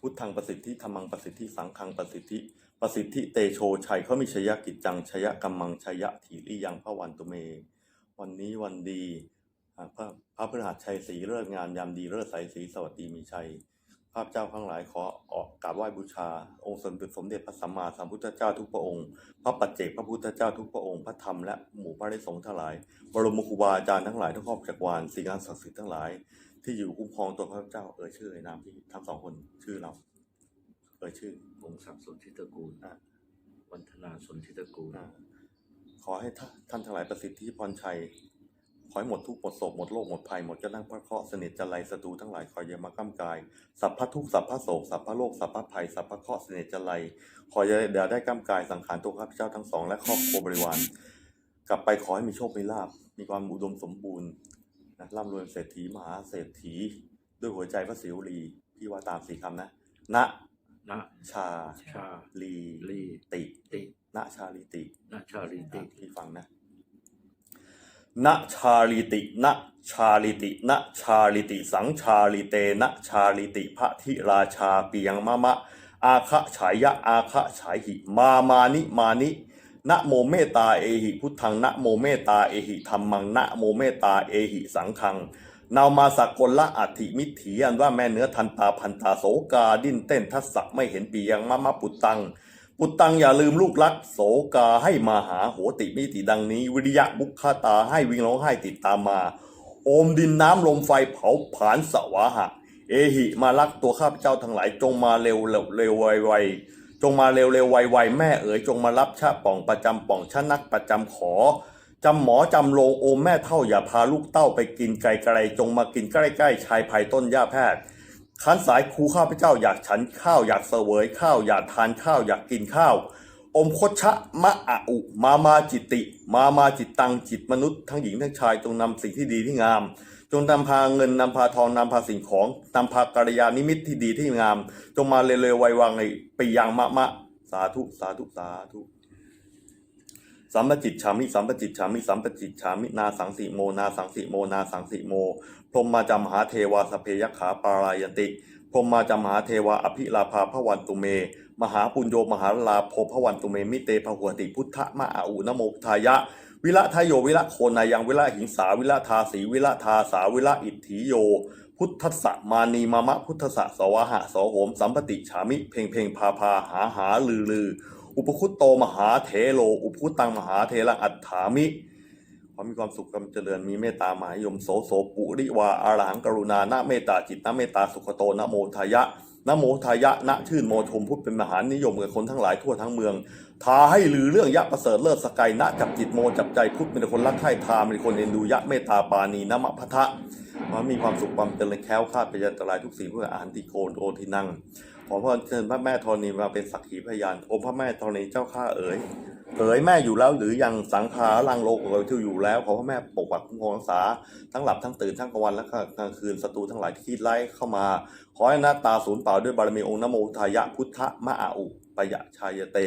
พุทธังประสิทธิธรรมังประสิทธิสังฆังประสิทธิประสิทธิเตโชชัยเขามีชยกิจจังชยกัมมังชยถีริยังพระวันตุเม วันนี้วันดีพระพระพฤหัสชัยศรีเลิศงามยามดีเลิศใสศรีสวัสดีมีชัย ข้าพเจ้าทั้งหลายขอออกกราบไหว้บูชา องค์สมเด็จสมเด็จพระสัมมาสัมพุทธเจ้าทุกพระองค์ พระปัจเจกพระพุทธเจ้าทุกพระองค์ พระธรรมและหมู่พระริสงฆ์ทั้งหลาย บรมครูบาอาจารย์ทั้งหลายทั้งครอบจักรวาลสิ่งศักดิ์สิทธิ์ทั้งหลาย ที่อยู่คุ้มครองตัวข้าพเจ้าเอ่ยชื่อเอ่ยนามที่ทั้งสองคนชื่อเรา เอ่ยชื่อวงศักดิ์สนธิตระกูลอะวันธนาสนธิตระกูลอ่าขอให้ท่านท่านทั้งหลายประสิทธิพรชัย ขอให้หมดทุกหมดโศกหมดโรคหมดภัยหมดกระทั่งพระเคราะห์เสนิทจันไรศัตรูทั้งหลายขออย่ามาก้ำกายสัพพะทุกสัพพะโศกสัพพะโลกสัพพะภัยสัพพะเคราะห์เสนิทจันไรขออย่าอย่าได้ก้ำกายสังขารตัวข้าพเจ้าทั้งสองและครอบครัวบริวารกลับไปขอให้มีโชคมีลาภมีความอุดมสมบูรณ์นะร่ำรวยเศรษฐีมหาเศรษฐี ด้วยหัวใจพระศิวลีพี่ว่าตามสี่คำนะณนะชาชาลีลีติติณชาลีตินะชาลีติพี่ฟังนะ ณชาลิติณชาลิติณชาลิติ สังชาลิเตณชาลิติพระธิราชาปียงมะมะ อาคะฉายะอาคะฉายหิ มามานิมานินะโมเมตตาเอหิ พุทธังนะโมเมตตาเอหิธรรมังนะโมเมตตาเอหิสังฆังนามาสกลละอัติมิถีอันว่าแม่เนื้อทันตาพันตาโสกาดิ้นเต้นทัศะไม่เห็นปียังมะมะปุตตัง ปุตตังอย่าลืมลูกรัก โสกาให้มาหาโหติมิติดังนี้ วิริยะบุคคาตาให้วิ่งร้องไห้ติดตามมา โอมดินน้ำลมไฟเผาผาญสวาหะ เอหิมารักตัวข้าพเจ้าทั้งหลาย จงมาเร็วเร็วเร็วไวไวจงมาเร็วเร็วไวไวแม่เอ๋ยจงมารับชาป่องประจำป่องชะนักประจำขอจำหมอจำโรงโอมแม่เท่าอย่าพาลูกเต้าไปกินไกลไกลจงมากินใกล้ๆชายไผ่ต้นหญ้าแพทย์ ขันสายครูข้าพเจ้าอยากฉันข้าวอยากเสวยข้าวอยากทานข้าวอยากกินข้าว อมคดชะมะอะอุ มามาจิตติ มามาจิตตังจิตมนุษย์ทั้งหญิงทั้งชายจงนำสิ่งที่ดีที่งาม จงนำพาเงินนำพาทองนำพาสิ่งของนำพากัลยาณิมิตที่ดีที่งาม จงมาเร็วๆไววังไอไปยังมะมะ สาธุสาธุสาธุ สัมปจิตฉามิสัมปจิตฉามิสัมปจิตฉามินาสังสิโมนาสังสิโมนาสังสิโม พรหมมาจามหาเทวาสเพยขาปารายติ พรหมมาจามหาเทวาอภิลาภาพระวันตุเม มหาปุญโยมหาลาโภพระวันตุเมมิเตภหวติพุทธมะอาอุนโมทายะ วิละทายโยวิละโคนายังวิละหิงสาวิละทาสีวิละทาสาวิละอิทธิโย พุทธสะมานีมามะพุทธสะสวะหะสโหมสัมปติฉามิ เพ่งเพ่งพาพาหาหาลือลือ อุปคุตโตมหาเทโล อุปคุตตังมหาเทระอัฏฐามิขอมีความสุขความเจริญมีเมตตามหานิยมโสโสปุริวาอารังกรุณานะเมตตาจิตนะเมตตาสุขโตนะโมทายะนะโมทายะนะชื่นโมชมพุทธเป็นมหานิยมกับคนทั้งหลายทั่วทั้งเมืองทาให้ลือเรื่องยะประเสริฐเลิศสกายนะจับจิตโมจับใจพุทธเป็นคนรักใคร่ทาเป็นคนเอ็นดูยะเมตตาปานีนะมะพะทะ ขอมีความสุขความเจริญแค้วคาดไปยันตรายทุกสิ่งเพื่ออาหารติโกนโอทินัง ขอพระเชิญพระแม่ธรณีมาเป็นสักขีพยานโอพระแม่ธรณีเจ้าข้าเอ๋ยเอ๋ยแม่อยู่แล้วหรือยังสังขารังโลกเอ๋ยที่อยู่แล้วขอพระแม่ปกปักคุ้มครองรักษาทั้งหลับทั้งตื่นทั้งกลางวันและกลางคืนศัตรูทั้งหลายที่คิดไล่เข้ามา ขอให้หน้าตาสูญเปล่าด้วยบารมีองค์นโมทายะพุทธมะอาอุปยะชายเต